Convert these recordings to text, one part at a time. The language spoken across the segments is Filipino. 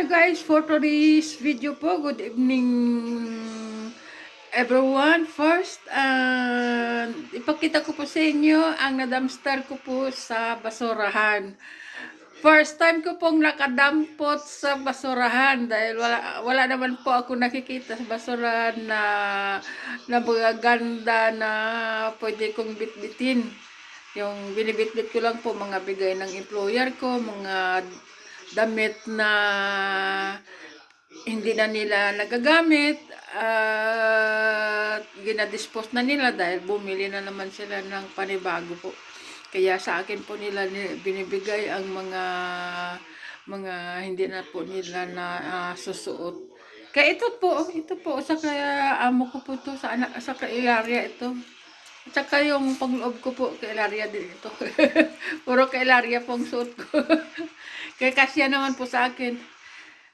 Hello guys, for today's video po, good evening everyone. First, uh, ipakita ko po sa inyo ang nadamstar ko po sa basurahan. First time ko pong nakadampot sa basurahan dahil wala, wala naman po ako nakikita sa basurahan na, na na pwede kong bitbitin. Yung binibitbit ko lang po mga bigay ng employer ko, mga damit na hindi na nila nagagamit at ginadispose na nila dahil bumili na naman sila ng panibago po. Kaya sa akin po nila ni- binibigay ang mga mga hindi na po nila na ah, susuot. Kaya ito po, ito po sa kaya amo ko po to sa anak sa kailarya ito. At saka yung pangloob ko po, kailarya din ito. Puro kailarya pong suot ko. Kaya kasya naman po sa akin.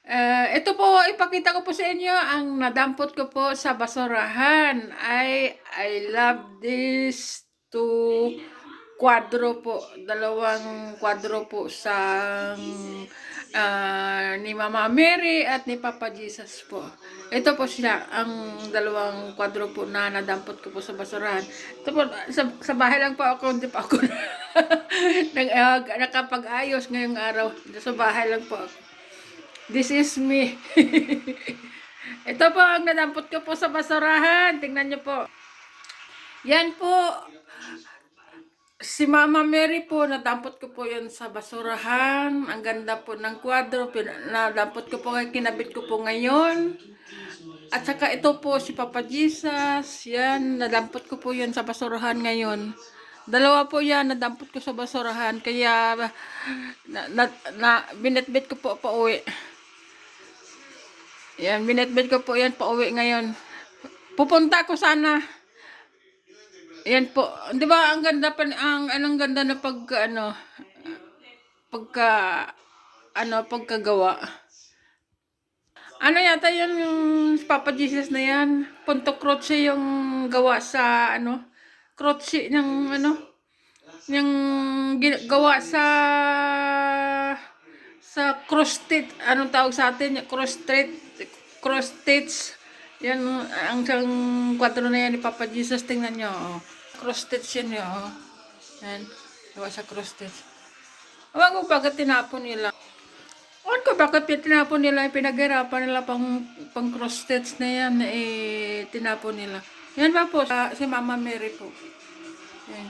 Eh, ito po, ipakita ko po sa inyo ang nadampot ko po sa basurahan. I, I love this to kwadro po. Dalawang kwadro po sa ah, ni Mama Mary at ni Papa Jesus po. Ito po sila, ang dalawang kwadro po na nadampot ko po sa basurahan. Ito po, sa, sa bahay lang po ako, hindi pa ako nag, uh, nakapag-ayos ngayong araw. Sa bahay lang po. This is me. Ito po ang nadampot ko po sa basurahan. Tingnan niyo po. Yan po. Si Mama Mary po, nadampot ko po yan sa basurahan. Ang ganda po ng kwadro. Nadampot ko po, kinabit ko po ngayon. At saka ito po si Papa Jesus. Yan, nadampot ko po yan sa basurahan ngayon. Dalawa po yan, nadampot ko sa basurahan. Kaya, na, na, na binitbit ko po pa uwi. Yan, binitbit ko po yan pa uwi ngayon. Pupunta ko sana. Yan po. 'Di ba ang ganda pa ang anong ganda na pag ano pagka ano pagkagawa. Ano yata yan yung Papa Jesus na yan? Punto crochet yung gawa sa ano? Crochet ng ano? Yung gawa sa sa cross stitch. Anong tawag sa atin? Cross stitch. Cross stitch. Yan ang isang kwadro na yan ni Papa Jesus. Tingnan nyo. Oh. Cross stitch yan yun. Oh. Yan. Gawa sa cross stitch. Ewan ko bakit tinapon nila. Ewan ko bakit tinapon nila. Pinaghirapan nila pang, pang cross stitch na yan. Eh, tinapon nila. Yan ba po? sa- si Mama Mary po. Yan.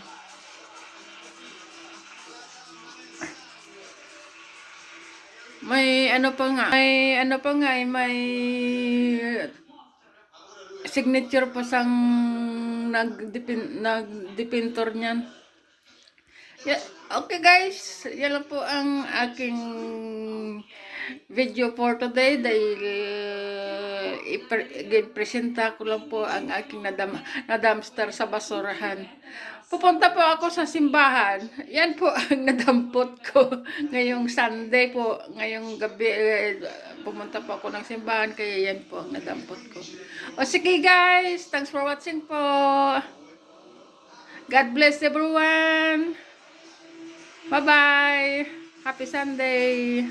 May ano pa nga, may ano pa nga, eh, may signature pa sang nagdipin, nagdipintor niyan. Yeah, okay guys, yan lang po ang aking video for today dahil ipresenta ko lang po ang aking nadam, nadamster sa basurahan. Pupunta po ako sa simbahan. Yan po ang nadampot ko ngayong Sunday po. Ngayong gabi, eh, pumunta po ako ng simbahan kaya yan po ang nadampot ko. O sige guys, thanks for watching po. God bless everyone. Bye-bye. Happy Sunday.